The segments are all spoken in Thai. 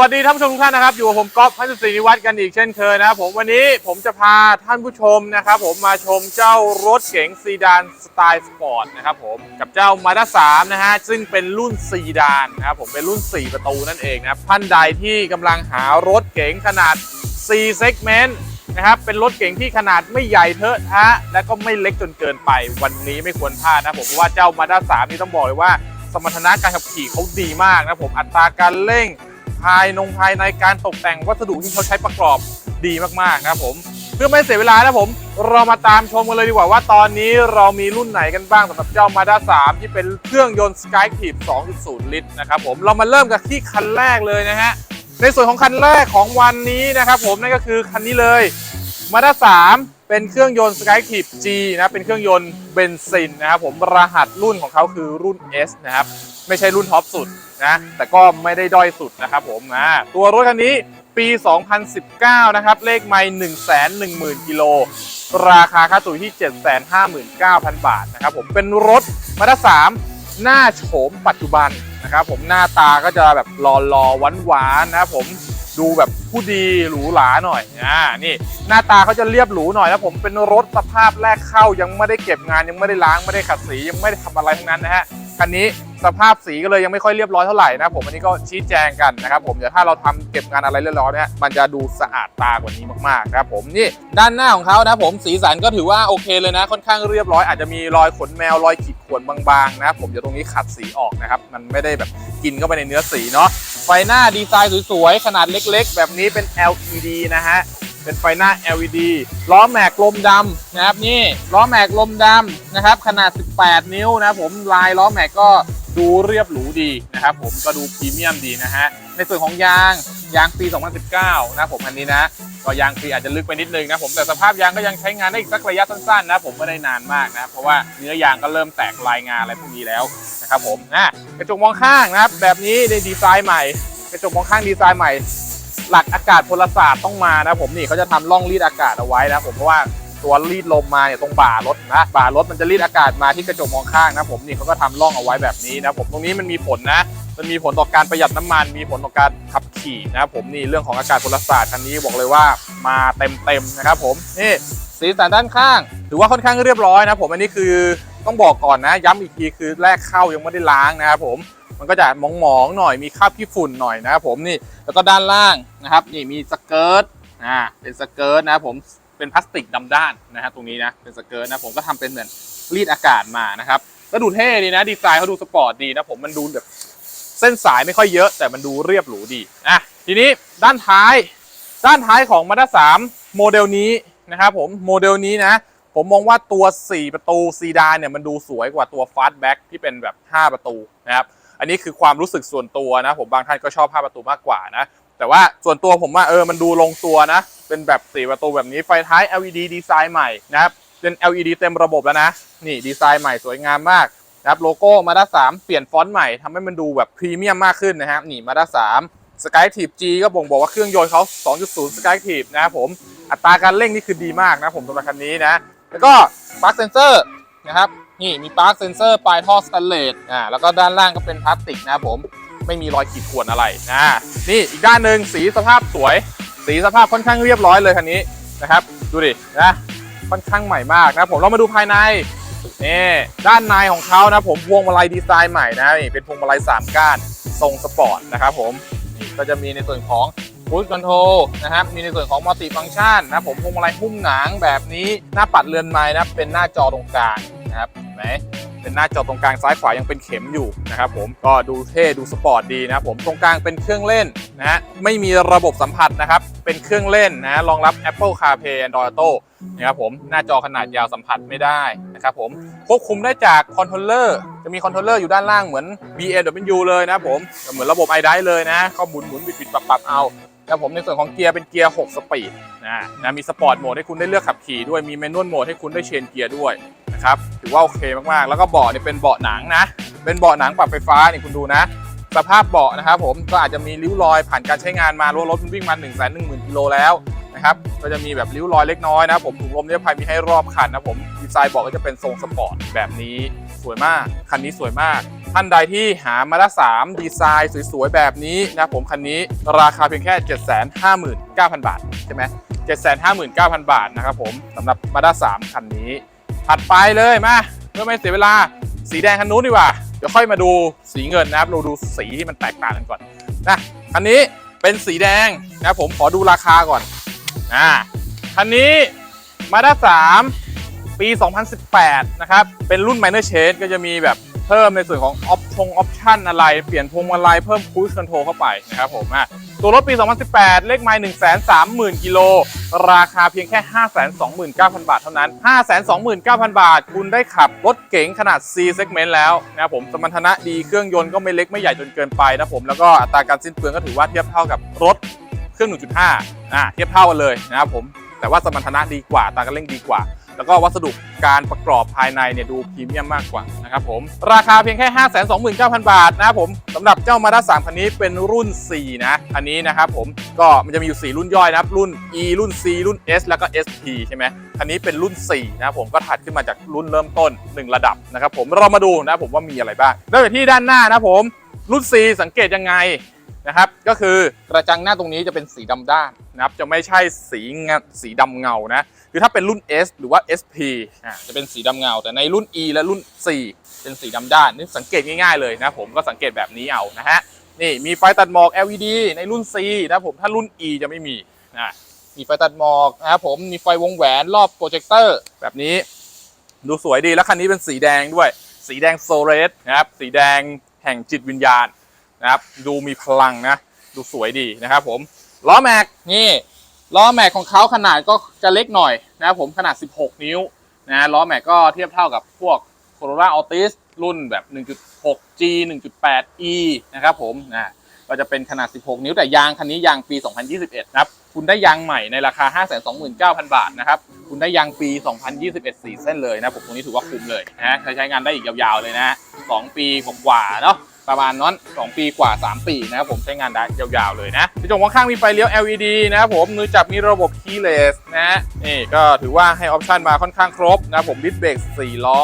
สวัสดีท่านผู้ชมทุกท่านนะครับ อยู่กับผมก๊อฟพัชศรีนิวัฒน์กันอีกเช่นเคยนะครับผมวันนี้ผมจะพาท่านผู้ชมนะครับ ผมมาชมเจ้ารถเก๋งซีดานสไตล์สปอร์ตนะครับผมกับเจ้ามาด้าสามนะฮะซึ่งเป็นรุ่นซีดานนะครับผมเป็นรุ่น 4 ประตูนั่นเองนะครับท่านใดที่กำลังหารถเก๋งขนาด4 segment นะครับเป็นรถเก๋งที่ขนาดไม่ใหญ่เทอะทะและก็ไม่เล็กจนเกินไป วันนี้ไม่ควรพลาดนะผมเพราะว่าเจ้ามาด้าสามนี่ต้องบอกเลยว่า สมรรถนะการขับขี่เขาดีมากนะผมอัตราการเร่ง ภายนงภายในการตกแต่งวัสดุที่เขาใช้ประกอบดีมากๆนะครับผมเพื่อไม่เสียเวลานะผมเรามาตามชมกันเลยดีกว่าว่าตอนนี้เรามีรุ่นไหนกันบ้างสำหรับเจ้า Mazda 3 ที่เป็นเครื่องยนต์ Skyactiv 2.0 ลิตรนะครับผมเรามาเริ่มกันที่คันแรกเลยนะฮะในส่วนของคันแรกของวันนี้นะครับผมนั่นก็คือคันนี้เลยมาด้า3 เป็นเครื่องยนต์ Skyactiv G นะเป็นเครื่องยนต์เบนซินนะครับผมรหัสรุ่นของเขาคือรุ่น S นะครับไม่ใช่รุ่นท็อปสุดนะแต่ก็ไม่ได้ด้อยสุดนะครับผมอ่าตัวรถคันนี้ปี 2019 นะครับ เลขไม่110,000กิโลราคาค่าตัวที่ 759,000 บาทนะครับผมเป็นรถมาด้า3หน้าโฉมปัจจุบันนะครับผมหน้าตาก็จะแบบหล่อๆหวานๆนะครับผม ดูแบบผู้ดีหรูหราหน่อยอ่านี่ หน้าตาเขาจะเรียบหรูหน่อยนะผมเป็นรถสภาพแรกเข้ายังไม่ได้เก็บงานยังไม่ได้ล้างไม่ได้ขัดสียังไม่ได้ทำอะไรทั้งนั้นนะฮะ คันนี้สภาพสีก็เลยยังไม่ค่อยเรียบร้อยเท่าไหร่นะผมอันนี้ก็ชี้แจงกันนะครับผมเดี๋ยวถ้าเราทำเก็บงานอะไรเรียบร้อยเนี่ยมันจะดูสะอาดตากว่านี้มากๆนะครับผมนี่ด้านหน้าของเขานะผมสีสันก็ถือว่าโอเคเลยนะ ค่อนข้างเรียบร้อยอาจจะมีรอยขนแมวรอยขีดข่วนบางๆนะผมเดี๋ยวตรงนี้ขัดสีออกนะครับมันไม่ได้แบบกินเข้าไปในเนื้อสีเนาะไฟหน้าดีไซน์สวยๆขนาดเล็ก ๆ แบบนี้เป็น LED นะฮะ เป็นไฟหน้า LED ล้อแม็กลมดำนะครับนี่ล้อแม็กลมดำนะครับขนาด 18 นิ้วนะครับผมลายล้อแม็กก็ดูเรียบหรูดีนะครับผมก็ดูพรีเมียมดีนะฮะในส่วนของยางยางปี 2019 นะครับผมอันนี้นะก็ยางปีอาจจะลึกไปนิดนึงนะผมแต่สภาพยางก็ยังใช้งานได้อีกสักระยะสั้นๆนะผมไม่ได้นานมากนะเพราะว่าเนื้อยางก็เริ่มแตกลายงานอะไรพวกนี้แล้วนะครับผมนะกระจกมองข้างนะครับแบบนี้ในดีไซน์ใหม่ กระจกมองข้างดีไซน์ใหม่ หลักอากาศพลศาสตร์ต้องมานะผมนี่เขาจะทำร่องรีดอากาศเอาไว้นะผมเพราะว่าตัวรีดลมมาเนี่ยตรงบ่ารถนะบ่ารถมันจะรีดอากาศมาที่กระจกมองข้างนะผมนี่เขาก็ทำร่องเอาไว้แบบนี้นะผมตรงนี้มันมีผลนะมันมีผลต่อการประหยัดน้ำมัน มีผลต่อการขับขี่นะผมนี่เรื่องของอากาศพลศาสตร์คันนี้บอกเลยว่ามาเต็มๆนะครับผมนี่สีสันด้านข้างถือว่าค่อนข้างเรียบร้อยนะผมอันนี้คือต้องบอกก่อนนะ ย้ำอีกทีคือแรกเข้ายังไม่ได้ล้างนะครับผม มันก็จะมองๆหน่อยมีคราบขี้ฝุ่นหน่อยนะครับผมนี่แล้วก็ด้านล่างนะครับนี่มีสเกิร์ตอ่าเป็นสเกิร์ตนะครับผมเป็นพลาสติกดำด้านนะฮะตรงนี้นะเป็นสเกิร์ตนะผมก็ทำเป็นเหมือนรีดอากาศมานะครับก็ดูเท่ดีนะดีไซน์เขาดูสปอร์ตดีนะผมมันดูแบบเส้นสายไม่ค่อยเยอะแต่มันดูเรียบหรูดีอะทีนี้ด้านท้าย ด้านท้ายของมาด้า3โมเดลนี้นะครับผมโมเดลนี้นะ ผมมองว่าตัว 4 ประตูซีดานเนี่ยมันดูสวยกว่าตัวฟาสต์แบ็กที่เป็นแบบ 5 ประตูนะครับ อันนี้คือความรู้สึกส่วนตัวนะ ผมบางท่านก็ชอบ5ประตูมากกว่านะ แต่ว่าส่วนตัวผมว่าเออมันดูลงตัวนะ เป็นแบบ4ประตูแบบนี้ไฟท้าย LED ดีไซน์ใหม่นะครับเป็น LED เต็มระบบแล้วนะ นี่ดีไซน์ใหม่สวยงามมากนะครับโลโก้มาด้า3เปลี่ยนฟอนต์ใหม่ทำให้มันดูแบบพรีเมียมมากขึ้นนะครับนี่มาด้า3 Skyactiv G ก็บ่งบอกว่าเครื่องยนต์เขา 2.0 Skyactiv นะครับผมอัตราการเร่งนี่คือดีมากนะผมสำหรับคันนี้นะ แล้วก็ปลั๊กเซนเซอร์นะครับ นี่มีปลั๊กเซนเซอร์ปลายท่อสแตนเลสอ่าแล้วก็ด้านล่างก็เป็นพลาสติกนะครับผมไม่มีรอยขีดข่วนอะไรนะนี่อีกด้านหนึ่งสีสภาพสวย สีสภาพค่อนข้างเรียบร้อยเลยคันนี้นะครับ ดูดินะค่อนข้างใหม่มากนะผมเรามาดูภายในนี่ด้านในของเขานะผมพวงมาลัยดีไซน์ใหม่นะนี่เป็นพวงมาลัย3ก้านทรงสปอร์ตนะครับผมนี่ก็จะมีในส่วนของฟูดคอนโทรนะครับมีในส่วนของมัลติฟัง c t ชันนะผมพวงมาลัยหุ้มหนังแบบนี้หน้าปัดเรือนไม้นะเป็นหน้าจอตรงกลาง นะครับเห็นเป็นหน้าจอตรงกลางซ้ายขวายังเป็นเข็มอยู่นะครับผมก็ดูเท่ดูสปอร์ตดีนะครับผมตรงกลางเป็นเครื่องเล่นนะฮะไม่มีระบบสัมผัสนะครับเป็นเครื่องเล่นนะรองรับ Apple CarPlay Android Auto นะครับผมหน้าจอขนาดยาวสัมผัสไม่ได้นะครับผมควบคุมได้จากคอนโทรลเลอร์จะมีคอนโทรลเลอร์อยู่ด้านล่างเหมือน BMW เลยนะครับผมเหมือนระบบ i d i เลยนะก็หมุนหมุนบิดบิดปรับปรับเอา แล้วผมในส่วนของเกียร์เป็นเกียร์6สปีดนะนะมีสปอร์ตโหมดให้คุณได้เลือกขับขี่ด้วยมีแมนนวลโหมดให้คุณได้เชนเกียร์ด้วยนะครับถือว่าโอเคมากๆ แล้วก็เบาะเนี่ยเป็นเบาะหนังนะ เป็นเบาะหนังปรับไฟฟ้านี่คุณดูนะ สภาพเบาะนะครับผมก็อาจจะมีริ้วรอยผ่านการใช้งานมารถรถมันวิ่งมา1นึ่งแสนหนึ่งหมื่นกิโลแล้วนะครับก็จะมีแบบริ้วรอยเล็กน้อยนะผมถุงลมนิรภัยมีให้รอบคันนะผมดีไซน์เบาะก็จะเป็นทรงสปอร์ตแบบนี้ สวยมาก คันนี้สวยมาก ท่านใดที่หามาด้า3ดีไซน์สวยๆ แบบนี้นะผมคันนี้ราคาเพียงแค่ 759,000 บาท ใช่ไหม759,000 บาทนะครับผมสำหรับมาด้า3คันนี้ถัดไปเลยมาเพื่อไม่เสียเวลาสีแดงคันนู้นดีกว่าเดี๋ยวค่อยมาดูสีเงินนะครับเราดูสีที่มันแตกต่างกันก่อนนะคันนี้เป็นสีแดงนะผมขอดูราคาก่อนอ่าคันนี้มาด้า3 ปี 2018 นะครับ เป็นรุ่น Minor Change ก็จะมีแบบเพิ่มในส่วนของออปชงออปชั่นอะไร เปลี่ยนพวงมาลัยเพิ่มคูชคอนโทรลเข้าไปนะครับผมอะตัวรถปี 2018 เลขไมล์130,000 กิโล ราคาเพียงแค่ 529,000 บาทเท่านั้น 529,000 บาท คุณได้ขับรถเก๋งขนาด C segment แล้วนะครับผมสมรรถนะดีเครื่องยนต์ก็ไม่เล็กไม่ใหญ่จนเกินไปนะผมแล้วก็อัตราการสิ้นเปลืองก็ถือว่าเทียบเท่ากับรถเครื่อง 1.5อ่าเทียบเท่ากันเลยนะครับผมแต่ว่าสมรรถนะดีกว่าตาการเร่งดีกว่า แล้วก็วัสดุการประกอบภายในเนี่ยดูพรีเมียมมากกว่านะครับผมราคาเพียงแค่ 529,000 บาทนะครับผมสำหรับเจ้ามาด้า3คันนี้เป็นรุ่น 4 นะอันนี้นะครับผมก็มันจะมีอยู่ 4 รุ่นย่อยนะครับรุ่น E รุ่น C รุ่น S แล้วก็ SP ใช่ไหมคันนี้เป็นรุ่น 4 นะครับผมก็ถัดขึ้นมาจากรุ่นเริ่มต้น 1 ระดับนะครับผมเรามาดูนะครับผมว่ามีอะไรบ้างเริ่มจากที่ด้านหน้านะครับผมรุ่น C สังเกตยังไงนะครับก็คือกระจังหน้าตรงนี้จะเป็นสีดำด้านนะครับจะไม่ใช่สีเงาสีดำเงานะ คือถ้าเป็นรุ่น S หรือว่า SP อ่าจะเป็นสีดำเงา แต่ในรุ่น E และรุ่น C เป็นสีดำด้านนี่สังเกตง่ายๆเลยนะผมก็สังเกตแบบนี้เอานะฮะนี่มีไฟตัดหมอก LED ในรุ่น C นะผมถ้ารุ่น E จะไม่มีนะมีไฟตัดหมอกนะครับผมมีไฟวงแหวนรอบโปรเจคเตอร์แบบนี้ ดูสวยดีแล้วคันนี้เป็นสีแดงด้วย สีแดงโซเรสนะครับสีแดงแห่งจิตวิญญาณนะครับดูมีพลังนะ ดูสวยดีนะครับผมล้อแม็กนี่ ล้อแม็กของเขาขนาดก็จะเล็กหน่อยนะครับผมขนาด 16 นิ้วนะล้อแม็กก็เทียบเท่ากับพวก Corolla Altis รุ่นแบบ 1.6G 1.8E นะครับผมนะก็จะเป็นขนาด 16 นิ้วแต่ยางคันนี้ยางปี 2021 นะครับ คุณได้ยางใหม่ในราคา 529,000 บาทนะครับ คุณได้ยางปี 2021 4 เส้นเลยนะผมตรงนี้ถือว่าคุ้มเลยนะใช้งานได้อีกยาวๆเลยนะสองปีกว่าๆเนาะ ประมาณนั้น 2 ปีกว่า 3 ปีนะครับผมใช้งานได้ยาวๆเลยนะที่ตรงข้างๆมีไฟเลี้ยว LED นะครับผมมือจับมีระบบ keyless นะนี่ก็ถือว่าให้ออปชันมาค่อนข้างครบนะผมดิสเบรก4ล้อ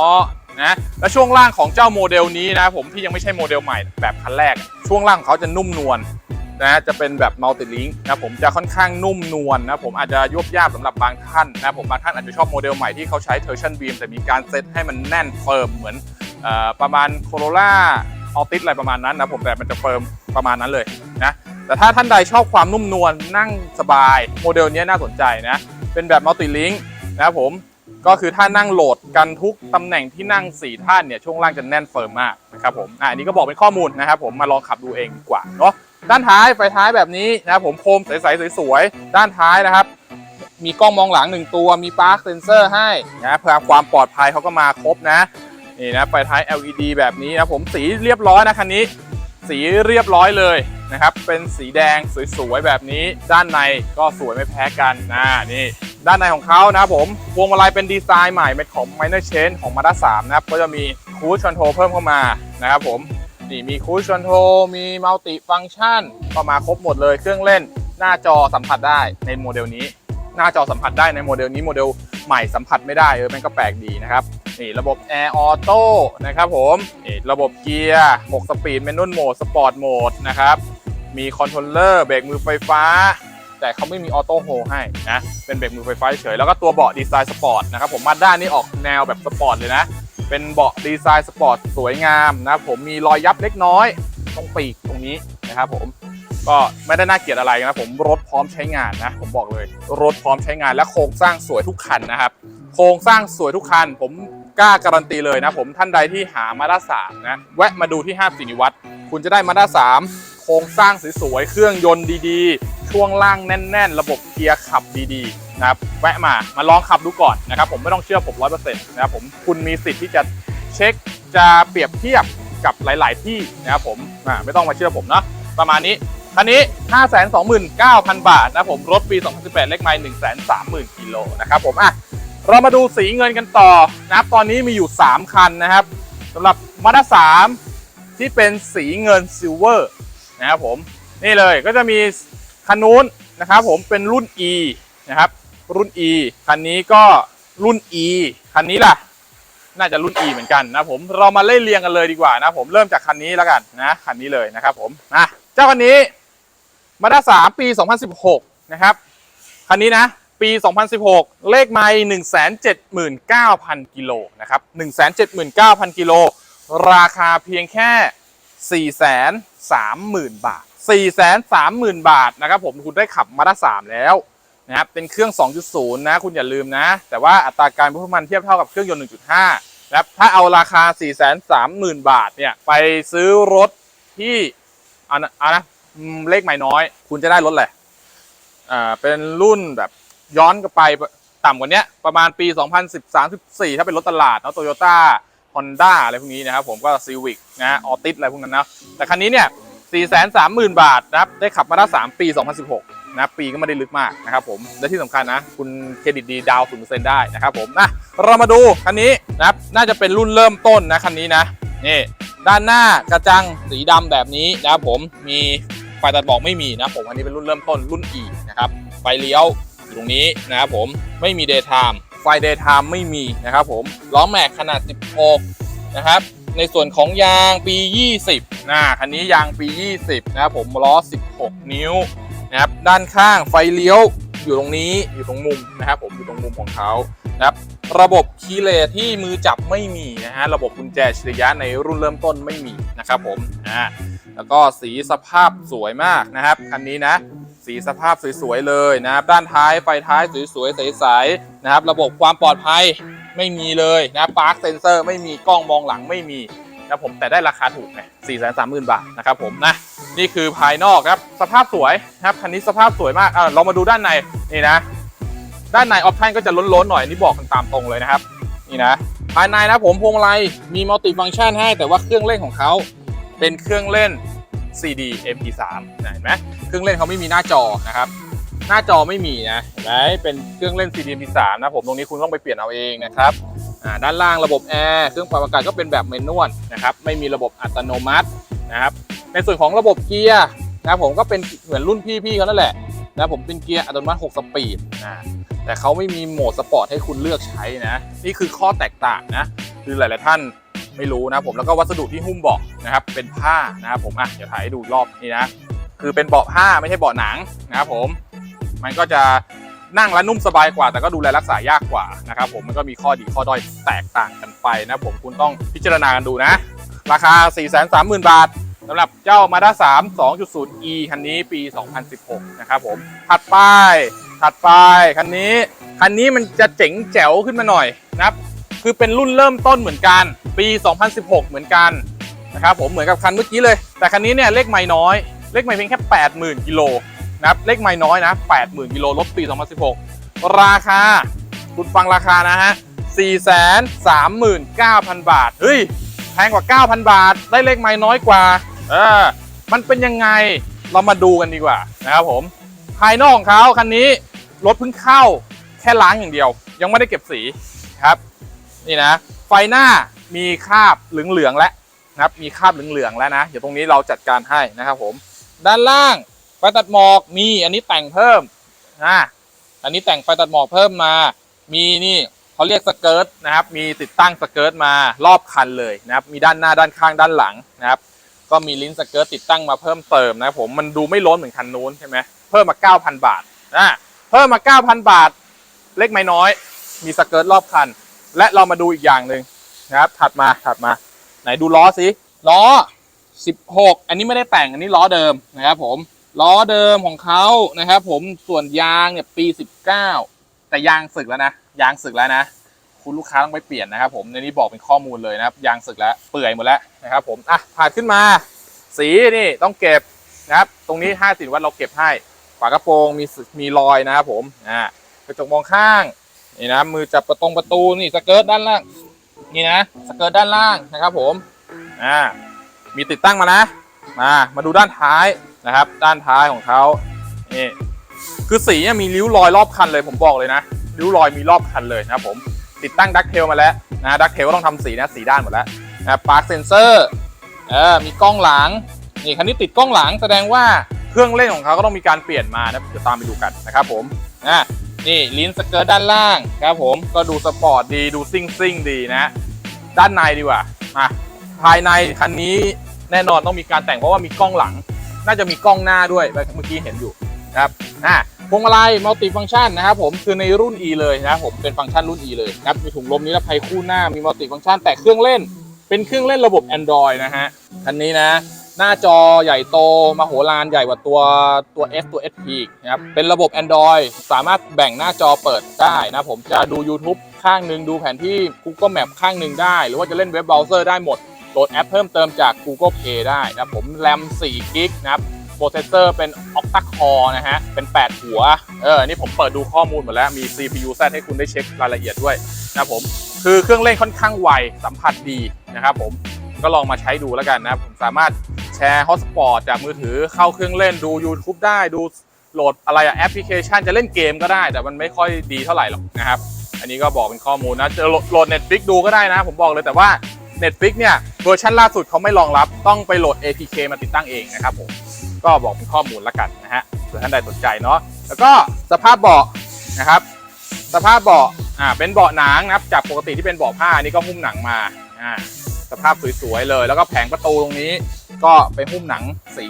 นะและช่วงล่างของเจ้าโมเดลนี้นะผมที่ยังไม่ใช่โมเดลใหม่แบบคันแรก ช่วงล่างของเขาจะนุ่มนวลนะจะเป็นแบบมัลติลิงนะผมจะค่อนข้างนุ่มนวลนะผมอาจจะยุบยากสำหรับบางท่านนะผมบางท่านอาจจะชอบโมเดลใหม่ที่เขาใช้ torsion beam แต่มีการเซตให้มันแน่นเฟิร์มเหมือนอประมาณ Corolla ออติสอะไรประมาณนั้นนะผมแต่มันจะเฟิร์มประมาณนั้นเลยนะแต่ถ้าท่านใดชอบความนุ่มนวลนั่งสบาย โมเดลนี้น่าสนใจนะเป็นแบบมัลติลิงนะครับผมก็คือถ้านั่งโหลดกันทุกตำแหน่งที่นั่ง 4 ท่านเนี่ยช่วงล่างจะแน่นเฟิร์มมากนะครับผมอ่าอันนี้ก็บอกเป็นข้อมูลนะครับผมมาลองขับดูเองดีกว่าเนาะด้านท้ายไฟท้ายแบบนี้นะครับผมโคมใสๆสวยๆด้านท้ายนะครับ มีกล้องมองหลังหนึ่งตัวมีปาร์คเซนเซอร์ให้นะเพื่อความปลอดภัยเขาก็มาครบนะ นี่นะไฟท้าย LED แบบนี้นะผมสีเรียบร้อยนะคันนี้ สีเรียบร้อยเลยนะครับ เป็นสีแดงสวยๆแบบนี้ด้านในก็สวยไม่แพ้กันนะนี่ด้านในของเขานะครับผมพวงมาลัยเป็นดีไซน์ใหม่เป็นของ Minor Change ของ Mazda 3 นะครับ ก็จะมี Cruise Control เพิ่มเข้ามานะครับผมนี่มี Cruise Control มี Multi Function ก็มาครบหมดเลยเครื่องเล่นหน้าจอสัมผัสได้ในโมเดลนี้ หน้าจอสัมผัสได้ในโมเดลนี้โมเดลใหม่สัมผัสไม่ได้เออมันก็แปลกดีนะครับ นี่ระบบ Air Auto นะครับผมนี่ระบบเกียร์ 6 สปีด Manual Mode Sport Mode นะครับมีคอนโทรลเลอร์เบรกมือไฟฟ้า แต่เขาไม่มีออโต้โฮให้นะเป็นเบรกมือไฟฟ้าเฉยแล้วก็ตัวเบาะดีไซน์สปอร์ตนะครับผมมาด้านนี้ออกแนวแบบสปอร์ตเลยนะ เป็นเบาะดีไซน์สปอร์ตสวยงามนะครับผมมีรอยยับเล็กน้อยตรงปีกตรงนี้นะครับผมก็ไม่ได้น่าเกลียดอะไรนะผมรถพร้อมใช้งานนะผมบอกเลย รถพร้อมใช้งานและโครงสร้างสวยทุกคันนะครับ โครงสร้างสวยทุกคัน ผม กล้าการันตีเลยนะผมท่านใดที่หามาด้าสามนะแวะมาดูที่ห้างสินิวัตรคุณจะได้มาด้าสามโครงสร้างสวยๆเครื่องยนต์ดีๆ ช่วงล่างแน่น ๆ ระบบเกียร์ขับดีๆนะครับแวะมามาลองขับดูก่อนนะครับผมไม่ต้องเชื่อผมร้อยเปอร์เซ็นต์นะครับผมคุณมีสิทธิ์ที่จะเช็คจะเปรียบเทียบกับหลาย ๆ ที่นะครับผมไม่ต้องมาเชื่อผมเนาะประมาณนี้คันนี้ 529,000 บาทนะผมรถปี 2018 เลขไมล์130,000 กิโลนะครับผมอะ เรามาดูสีเงินกันต่อนะครับตอนนี้มีอยู่ 3 คันนะครับสำหรับมาด้า3ที่เป็นสีเงินซิลเวอร์นะครับผมนี่เลยก็จะมีคันนู้นนะครับผมเป็นรุ่น E นะครับรุ่น E คันนี้ก็รุ่น E คันนี้ล่ะ น่าจะรุ่น E เหมือนกันนะผมเรามาไล่เรียงกันเลยดีกว่านะผมเริ่มจากคันนี้แล้วกันนะคันนี้เลยนะครับผมนะเจ้าคันนี้มาด้าสามปี 2016 นะครับคันนี้นะ ปี 2016 เลขไมล์179,000 กิโลนะครับ 179,000 กิโล ราคาเพียงแค่ 430,000 บาท 430,000 บาทนะครับผมคุณได้ขับมาด้า3แล้วนะครับเป็นเครื่อง 2.0 นะ คุณอย่าลืมนะ แต่ว่าอัตราการบรรทุกน้ำมันเทียบเท่ากับเครื่องยนต์ 1.5 นะครับ ถ้าเอาราคา 430,000 บาทเนี่ย ไปซื้อรถที่เอานะเอานะเลขไม่น้อย คุณจะได้รถแหละอ่าเป็นรุ่นแบบ ย้อนกลับไปต่ำกว่านี้ประมาณปี 2013-14 ถ้าเป็นรถตลาดเนาะโตโยต้าฮอนด้าอะไรพวกนี้นะครับผมก็ซีวิกนะออติสอะไรพวกนั้นนะแต่คันนี้เนี่ย 430,000 บาทนะครับได้ขับมาได้ 3 ปี 2016 นะปีก็ไม่ได้ลึกมากนะครับผม และที่สำคัญนะ คุณเครดิตดีดาวศูนย์เปอร์เซ็นได้นะครับผมนะเรามาดูคันนี้นะครับน่าจะเป็นรุ่นเริ่มต้นนะคันนี้นะนี่ด้านหน้ากระจังสีดำแบบนี้นะครับผมมีไฟตัดหมอกไม่มีนะผมอันนี้เป็นรุ่นเริ่มต้นรุ่น E นะครับไฟเลี้ยว อยู่ตรงนี้นะครับผมไม่มี daytime ไฟ daytime ไม่มีนะครับผมล้อแม็กขนาด 16 นะครับ ในส่วนของยางปี 20นะคันนี้ยางปี 20 นะครับผมล้อ 16 นิ้วนะครับด้านข้างไฟเลี้ยวอยู่ตรงนี้อยู่ตรงมุมนะครับผมอยู่ตรงมุมของเขานะครับระบบคีย์เลสที่มือจับไม่มีนะฮะระบบกุญแจอัจฉริยะในรุ่นเริ่มต้นไม่มีนะครับผมอ่าแล้วก็สีสภาพสวยมากนะครับคันนี้นะ สีสภาพสวยๆเลยนะครับด้านท้ายไฟท้ายสวยๆใสๆนะครับ ระบบความปลอดภัยไม่มีเลยนะปาร์คเซนเซอร์ไม่มีกล้องมองหลังไม่มีนะผมแต่ได้ราคาถูกไงสี่แสนสามหมื่นบาทนะครับผมนะนี่คือภายนอกครับสภาพสวยนะครับคันนี้สภาพสวยมากอะเรามาดูด้านในนี่นะ ด้านในออปชั่นก็จะล้นๆหน่อยนี่บอกกันตามตรงเลยนะครับ นี่นะ ภายในนะผมพวงมาลัยมีมัลติฟังก์ชันให้แต่ว่าเครื่องเล่นของเขาเป็นเครื่องเล่น CD MP3 เห็นไหมเครื่องเล่นเขาไม่มีหน้าจอนะครับ หน้าจอไม่มีนะเห็นไหมเป็นเครื่องเล่น CD MP3 นะผมตรงนี้คุณต้องไปเปลี่ยนเอาเองนะครับด้านล่างระบบแอร์เครื่องปรับอากาศก็เป็นแบบเมนวลนะครับ ไม่มีระบบอัตโนมัตินะครับ ในส่วนของระบบเกียร์นะผมก็เป็นเหมือนรุ่นพี่ๆเขานั่นแหละนะผมเป็นเกียร์อัตโนมัติ 6 สปีดนะแต่เขาไม่มีโหมดสปอร์ตให้คุณเลือกใช้นะ นี่คือข้อแตกต่างนะ คือหลาย ๆ ท่าน ไม่รู้นะผมแล้วก็วัสดุที่หุ้มเบาะนะครับ เป็นผ้านะครับผมอะเดี๋ยวถ่ายให้ดูรอบนี่นะคือเป็นเบาะผ้าไม่ใช่เบาะหนังนะครับผม มันก็จะนั่งแล้วนุ่มสบายกว่า แต่ก็ดูแลรักษายากกว่านะครับผมมันก็มีข้อดีข้อด้อยแตกต่างกันไปนะผมคุณต้องพิจารณากันดูนะ ราคา 430,000 บาทสำหรับเจ้า Mazda 3 2.0e คันนี้ปี 2016 นะครับผม ถัดไป ถัดไป คันนี้ คันนี้มันจะเจ๋งแจ๋วขึ้นมาหน่อยนะครับ คือเป็นรุ่นเริ่มต้นเหมือนกัน ปี 2016 เหมือนกันนะครับผมเหมือนกับคันเมื่อกี้เลย แต่คันนี้เนี่ยเลขไม่น้อย เลขไม่เพียงแค่ 80,000กิโลนะครับเลขไม่น้อยนะ 80,000กิโลลบปี 2016 ราคา คุณฟังราคานะฮะ 439,000 บาท เฮ้ย แพงกว่า 9,000 บาท ได้เลขไม่น้อยกว่า เออ มันเป็นยังไง เรามาดูกันดีกว่านะครับผม ภายนอกของเขาคันนี้รถเพิ่งเข้าแค่ล้างอย่างเดียว ยังไม่ได้เก็บสีครับ นี่นะ ไฟหน้ามีคราบเหลืองๆแล้วนะครับ มีคราบเหลืองๆแล้วนะ เดี๋ยวตรงนี้เราจัดการให้นะครับผม ด้านล่างไฟตัดหมอกมีอันนี้แต่งเพิ่มนะอันนี้แต่งไฟตัดหมอกเพิ่มมา มีนี่เขาเรียกสเกิร์ตนะครับ มีติดตั้งสเกิร์ตมารอบคันเลยนะครับ มีด้านหน้าด้านข้างด้านหลังนะครับ ก็มีลิ้นสเกิร์ตติดตั้งมาเพิ่มเติมนะครับผม มันดูไม่ล้นเหมือนคันนู้นใช่ไหมเพิ่มมา 9,000 บาทนะ เพิ่มมา 9,000 บาท เล็กไม่น้อย มีสเกิร์ตรอบคัน และเรามาดูอีกอย่างหนึ่งนะครับ ถัดมาถัดมา ไหนดูล้อสิล้อ 16 อันนี้ไม่ได้แต่งอันนี้ล้อเดิมนะครับ ผมล้อเดิมของเขานะครับ ผมส่วนยางเนี่ยปี 19 แต่ยางสึกแล้วนะยางสึกแล้วนะคุณลูกค้าต้องไปเปลี่ยนนะครับ ผมในนี้บอกเป็นข้อมูลเลยนะครับยางสึกแล้วเปื่อยหมดแล้วนะครับ ผมอะผ่านขึ้นมา สีนี่ต้องเก็บนะครับ ตรงนี้50วัตต์เราเก็บให้ฝากระโปรงมีมีรอยนะครับผมอ่ากระจกมองข้าง นี่นะมือจับประตงประตูนี่สเกิร์ตด้านล่างนี่นะสเกิร์ตด้านล่างนะครับ ผมอ่ามีติดตั้งมานะมามาดูด้านท้ายนะครับ ด้านท้ายของเขานี่คือสีเนี่ยมีริ้วรอยรอบคันเลย ผมบอกเลยนะริ้วรอยมีรอบคันเลยนะครับผมติดตั้งดักเทลมาแล้วนะดักเทลก็ต้องทำสีนะสีด้านหมดแล้วนะปาร์คเซนเซอร์เออมีกล้องหลังนี่คันนี้ติดกล้องหลังแสดงว่าเครื่องเล่นของเขาก็ต้องมีการเปลี่ยนมานะเดี๋ยวตามไปดูกันนะครับผมนะ นี่ลิ้นสเกิร์ตด้านล่างครับผมก็ดูสปอร์ตดีดูซิ่งซิ่งดีนะ ด้านในดีกว่ามาภายในคันนี้แน่นอนต้องมีการแต่งเพราะว่ามีกล้องหลัง น่าจะมีกล้องหน้าด้วยเมื่อกี้เห็นอยู่ครับอ่าพวงมาลัยมัลติฟังชันนะครับผมคือในรุ่น E เลยนะผมเป็นฟังก์ชันรุ่น E เลยครับมีถุงลมนิรภัยคู่หน้ามีมัลติฟังชันแต่เครื่องเล่น เป็นเครื่องเล่นระบบ Android นะฮะคันนี้นะ หน้าจอใหญ่โตมโหฬารใหญ่กว่าตัวตัว S ตัว SP อีกนะครับ เป็นระบบ Android สามารถแบ่งหน้าจอเปิดได้นะผมจะดู YouTube ข้างหนึ่งดูแผนที่ Google Map ข้างหนึ่งได้ หรือว่าจะเล่นเว็บเบราว์เซอร์ได้หมด โหลดแอปเพิ่มเติมจาก Google Play ได้นะผมแรม4กิกนะครับโปรเซสเซอร์เป็น Octa Core นะฮะ เป็น 8 หัว เออ นี่ผมเปิดดูข้อมูลหมดแล้ว มี CPU Z ให้คุณได้เช็ครายละเอียดด้วยนะผม คือเครื่องเล่นค่อนข้างไว สัมผัสดีนะครับผม ก็ลองมาใช้ดูแล้วกันนะ ผมสามารถ แชร์ฮอตสปอร์ตจากมือถือเข้าเครื่องเล่นดู YouTube ได้ดูโหลดอะไรอะแอปพลิเคชันจะเล่นเกมก็ได้ แต่มันไม่ค่อยดีเท่าไหร่หรอกนะครับ อันนี้ก็บอกเป็นข้อมูลนะจะโหลด Netflix ดูก็ได้นะ ผมบอกเลยแต่ว่า Netflix เนี่ยเวอร์ชันล่าสุดเขาไม่รองรับต้องไปโหลด APK มาติดตั้งเองนะครับผมก็บอกเป็นข้อมูลละกันนะฮะเผื่อท่านใดสนใจเนาะแล้วก็สภาพเบาะนะครับ สภาพเบาะอ่าเป็นเบาะหนังนะครับจากปกติที่เป็นเบาะผ้าอันนี้ก็หุ้มหนังมาอ่าสภาพสวยๆเลย แล้วก็แผงประตูตรงนี้ ก็ไปหุ้มหนังสี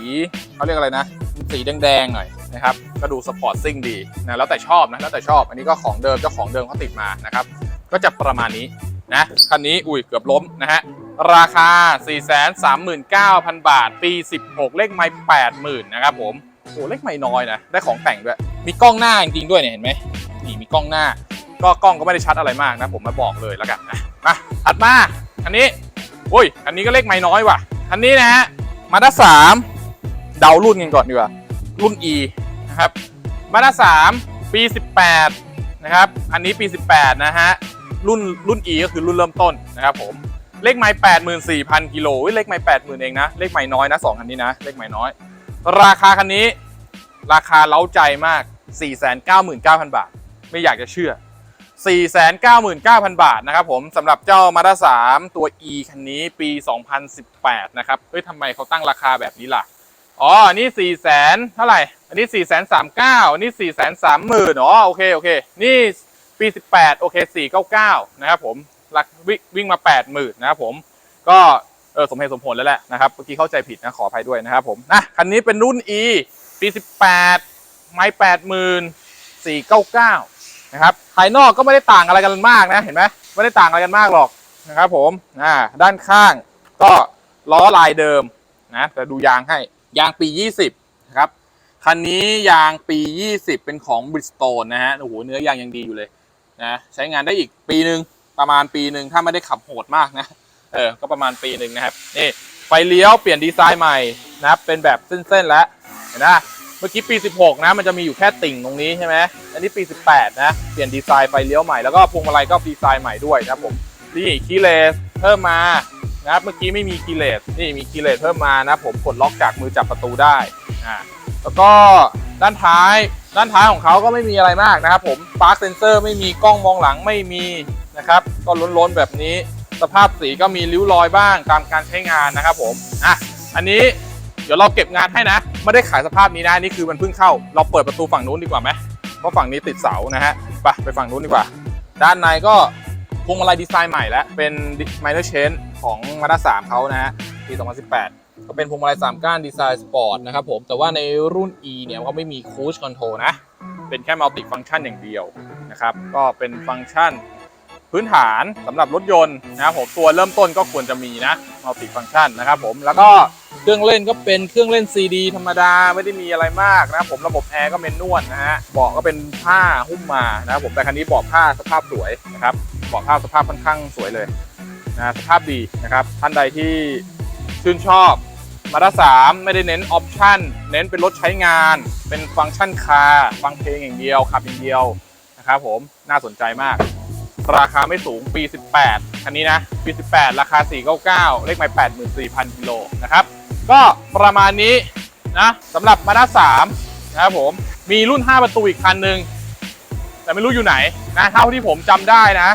เขาเรียกอะไรนะ สีแดงๆหน่อยนะครับก็ดูสปอร์ตซิ่งดีนะแล้วแต่ชอบนะแล้วแต่ชอบ อันนี้ก็ของเดิมเจ้าของเดิมเขาติดมานะครับก็จะประมาณนี้นะคันนี้อุ้ยเกือบล้มนะฮะราคา 439,000 บาท ปี 16 เลขไม่80,000นะครับผมโอ้เลขไม่น้อยนะได้ของแต่งด้วย มีกล้องหน้าจริงๆด้วยเนี่ยเห็นไหมนี่มีกล้องหน้า ก็กล้องก็ไม่ได้ชัดอะไรมากนะ ผมมาบอกเลยแล้วกันนะมาถัดมาอันนี้อุ้ยอันนี้ก็เลขไม่น้อยว่ะอันนี้นะฮะ มาด้าสามเดารุ่นกันก่อนดีกว่า รุ่น E นะครับมาด้าสามปี 18 นะครับ อันนี้ปี 18 นะฮะ รุ่นรุ่น E ก็คือรุ่นเริ่มต้นนะครับผม เลขไม้84,000 กิโลเฮ้ยเลขไม้80,000 เองนะ เลขไม้น้อยนะสองคันนี้นะ เลขไม้น้อย ราคาคันนี้ ราคาเล้าใจมาก 499,000 บาท ไม่อยากจะเชื่อ 499,000 บาทนะครับผมสำหรับเจ้า Mazda 3ตัว E คันนี้ปี 2018 นะครับ เฮ้ยทำไมเขาตั้งราคาแบบนี้ล่ะ อ๋อ อันนี้ 400,000เท่าไหร่ อันนี้ 4 3 9 0 0อันนี้ 4 3 0 0 0 0อ๋อ โอเค โอเค นี่ปี 18 โอเค 499 นะครับผมลักวิ่งวิ่งมา 80,000 นะครับผม ก็เออสมเหตุสมผลแล้วแหละนะครับ เมื่อกี้เข้าใจผิดนะ ขออภัยด้วยนะครับผมนะคันนี้เป็นรุ่น E ปี 18 ไม่ 80,000 499 นะครับภายนอกก็ไม่ได้ต่างอะไรกันมากนะเห็นไหมไม่ได้ต่างอะไรกันมากหรอกนะครับ ผมอ่าด้านข้างก็ล้อลายเดิมนะแต่ดูยางให้ยางปี 20นะครับคันนี้ยางปี 20 เป็นของ Bridgestone นะฮะโอ้โหเนื้อยางยังดีอยู่เลยนะใช้งานได้อีกปีหนึ่งประมาณปีหนึ่งถ้าไม่ได้ขับโหดมากนะเออก็ประมาณปีหนึ่งนะครับนี่ไฟเลี้ยวเปลี่ยนดีไซน์ใหม่นะครับเป็นแบบเส้นๆแล้วเห็นไหม มื่อกี้ปี 16 นะ มันจะมีอยู่แค่ติ่งตรงนี้ใช่ไหมอันนี้ปี 18 นะ เปลี่ยนดีไซน์ไฟเลี้ยวใหม่ แล้วก็พวงมาลัยก็ดีไซน์ใหม่ด้วยนะครับผม นี่คีเลสเพิ่มมานะครับเมื่อกี้ไม่มีคีเลสนี่มีคีเลสเพิ่มมานะผมกดล็อกจากมือจับประตูได้อ่าแล้วก็ด้านท้าย ด้านท้ายของเขาก็ไม่มีอะไรมากนะครับผมปาร์คเซนเซอร์ไม่มีกล้องมองหลังไม่มีนะครับ ก็ล้นๆแบบนี้ สภาพสีก็มีริ้วรอยบ้างตามการใช้งานนะครับผมอะอันนี้ เดี๋ยวเราเก็บงานให้นะไม่ได้ขายสภาพนี้นะนี่คือมันเพิ่งเข้า เราเปิดประตูฝั่งนู้นดีกว่าไหมเพราะฝั่งนี้ติดเสานะฮะไปไปฝั่งนู้นดีกว่า ด้านในก็พวงมาลัยดีไซน์ใหม่แล้วเป็น minor change ของ Mazda 3เขานะฮะปี 2018 ก็เป็นพวงมาลัย3ก้านดีไซน์สปอร์ตนะครับผมแต่ว่าในรุ่น E เนี่ยก็ไม่มี Cruise Control นะ เป็นแค่ Multi Function อย่างเดียวนะครับก็เป็นฟังก์ชัน พื้นฐานสำหรับรถยนต์นะครับผมตัวเริ่มต้นก็ควรจะมีนะ Multi Function นะครับผมแล้วก็เครื่องเล่นก็เป็นเครื่องเล่น CD ธรรมดาไม่ได้มีอะไรมากนะครับผมระบบแอร์ก็เป็นนวดนะฮะเบาะก็เป็นผ้าหุ้มมานะครับผมแต่คันนี้เบาะผ้าสภาพสวยนะครับเบาะผ้าสภาพค่อนข้างสวยเลยนะสภาพดีนะครับท่านใดที่ชื่นชอบมาด้าสามไม่ได้เน้นออปชั่นเน้นเป็นรถใช้งาน เป็นฟังก์ชันคาร์ฟังเพลงอย่างเดียวขับอย่างเดียวนะครับผมน่าสนใจมาก ราคาไม่สูงปี 18คันนี้นะ ปี 18 ราคา 499 เลขไม้84,000 กิโลนะครับ ก็ประมาณนี้นะสำหรับมาด้า3นะครับผม มีรุ่น 5 ประตูอีกคันหนึ่งแต่ไม่รู้อยู่ไหนนะเท่าที่ผมจำได้นะ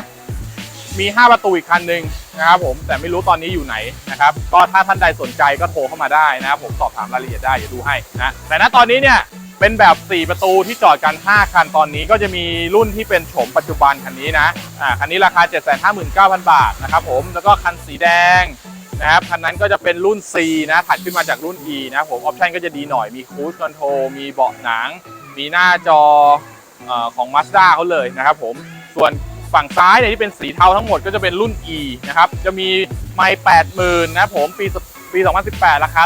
มี 5 ประตูอีกคันหนึ่งนะครับผมแต่ไม่รู้ตอนนี้อยู่ไหนนะครับก็ถ้าท่านใดสนใจก็โทรเข้ามาได้นะครับผมสอบถามรายละเอียดได้เดี๋ยวดูให้นะแต่ณตอนนี้เนี่ย เป็นแบบ 4 ประตูที่จอดกัน 5 คันตอนนี้ก็จะมีรุ่นที่เป็นโฉมปัจจุบันคันนี้นะอ่าคันนี้ราคา 759,000 บาทนะครับผมแล้วก็คันสีแดงนะครับคันนั้นก็จะเป็นรุ่น C นะถัดขึ้นมาจากรุ่น E นะผมออปชันก็จะดีหน่อยมีคู i คอนโทรมีเบาะหนัง มีหน้าจออของ Mazda เขาเลยนะครับผมส่วนฝั่งซ้ายเนี่ยที่เป็นสีเทาทั้งหมดก็จะเป็นรุ่น E นะครับจะมีไมค์80,000นะผมปีปี 2018 ราคา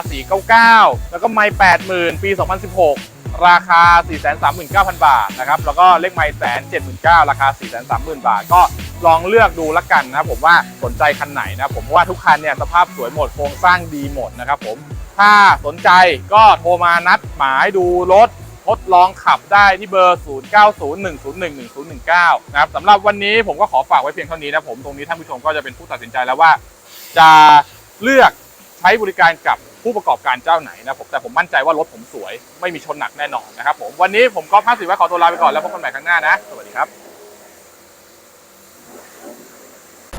499 แล้วก็ไมค์80,000 ปี 2016 ราคา 439,000 บาทนะครับ แล้วก็เลขไมล์แสน79,000ราคา 430,000 บาท ก็ลองเลือกดูละกันนะครับผมว่าสนใจคันไหนนะผมว่าทุกคันเนี่ยสภาพสวยหมดโครงสร้างดีหมดนะครับผมถ้าสนใจก็โทรมานัดหมายดูรถทดลองขับได้ที่เบอร์ 0901011019 นะครับสำหรับวันนี้ผมก็ขอฝากไว้เพียงเท่านี้นะผม ตรงนี้ท่านผู้ชมก็จะเป็นผู้ตัดสินใจแล้วว่า จะเลือกใช้บริการกับ ผู้ประกอบการเจ้าไหนนะผมแต่ผมมั่นใจว่ารถผมสวยไม่มีชนหนักแน่นอนนะครับผมวันนี้ผมก็ภาสิไว้ขอตัวลาไปก่อนแล้วพบกันใหม่ครั้งหน้านะ สวัสดีครับ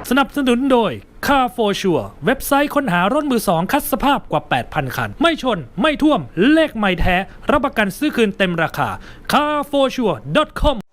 สนับสนุนโดย Car for Sure เว็บไซต์ค้นหารถมือสองคัดสภาพกว่า 8,000 คัน ไม่ชน ไม่ท่วม เลขไม่แท้ รับประกันซื้อคืนเต็มราคา carforsure.com